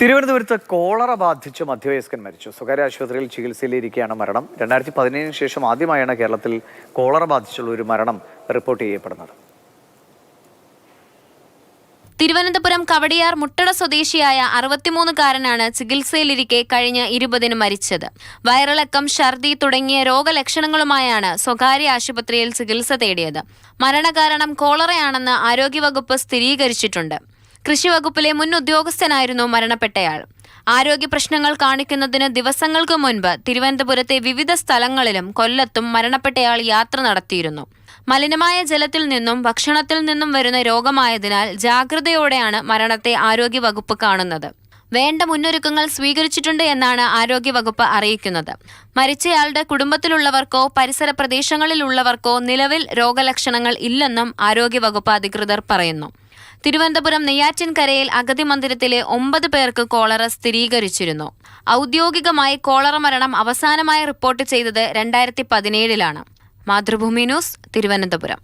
തിരുവനന്തപുരത്ത് കോളറ ബാധിച്ച് മധ്യവയസ്കൻ മരിച്ചു. സ്വകാര്യ ആശുപത്രിയിൽ ചികിത്സയിലിരിക്കെയാണ് മരണം. രണ്ടായിരത്തി പതിനേഴിന് ശേഷം ആദ്യമായാണ് കേരളത്തിൽ കോളറ ബാധിച്ചുള്ള ഒരു മരണം റിപ്പോർട്ട് ചെയ്യപ്പെടുന്നത്. തിരുവനന്തപുരം കവടിയാർ മുട്ടട സ്വദേശിയായ അറുപത്തിമൂന്നുകാരനാണ് ചികിത്സയിലിരിക്കെ കഴിഞ്ഞ ഇരുപതിന് മരിച്ചത്. വയറിളക്കം ഛർദി തുടങ്ങിയ രോഗലക്ഷണങ്ങളുമായാണ് സ്വകാര്യ ആശുപത്രിയിൽ ചികിത്സ തേടിയത്. മരണകാരണം കോളറയാണെന്ന് ആരോഗ്യവകുപ്പ് സ്ഥിരീകരിച്ചിട്ടുണ്ട്. കൃഷിവകുപ്പിലെ മുൻ ഉദ്യോഗസ്ഥനായിരുന്നു മരണപ്പെട്ടയാൾ. ആരോഗ്യ പ്രശ്നങ്ങൾ കാണിക്കുന്നതിന് ദിവസങ്ങൾക്ക് മുൻപ് തിരുവനന്തപുരത്തെ വിവിധ സ്ഥലങ്ങളിലും കൊല്ലത്തും മരണപ്പെട്ടയാൾ യാത്ര നടത്തിയിരുന്നു. മലിനമായ ജലത്തിൽ നിന്നും ഭക്ഷണത്തിൽ നിന്നും വരുന്ന രോഗമായതിനാൽ ജാഗ്രതയോടെയാണ് മരണത്തെ ആരോഗ്യവകുപ്പ് കാണുന്നത്. വേണ്ട മുന്നൊരുക്കങ്ങൾ സ്വീകരിച്ചിട്ടുണ്ട് എന്നാണ് ആരോഗ്യവകുപ്പ് അറിയിക്കുന്നത്. മരിച്ചയാളുടെ കുടുംബത്തിലുള്ളവർക്കോ പരിസര പ്രദേശങ്ങളിലുള്ളവർക്കോ നിലവിൽ രോഗലക്ഷണങ്ങൾ ഇല്ലെന്നും ആരോഗ്യവകുപ്പ് അധികൃതർ പറയുന്നു. തിരുവനന്തപുരം നെയ്യാറ്റിൻകരയിൽ അഗതി മന്ദിരത്തിലെ ഒമ്പത് പേർക്ക് കോളറ സ്ഥിരീകരിച്ചിരുന്നു. ഔദ്യോഗികമായി കോളറ മരണം അവസാനമായി റിപ്പോർട്ട് ചെയ്തത് രണ്ടായിരത്തി പതിനേഴിലാണ്. മാതൃഭൂമി ന്യൂസ് തിരുവനന്തപുരം.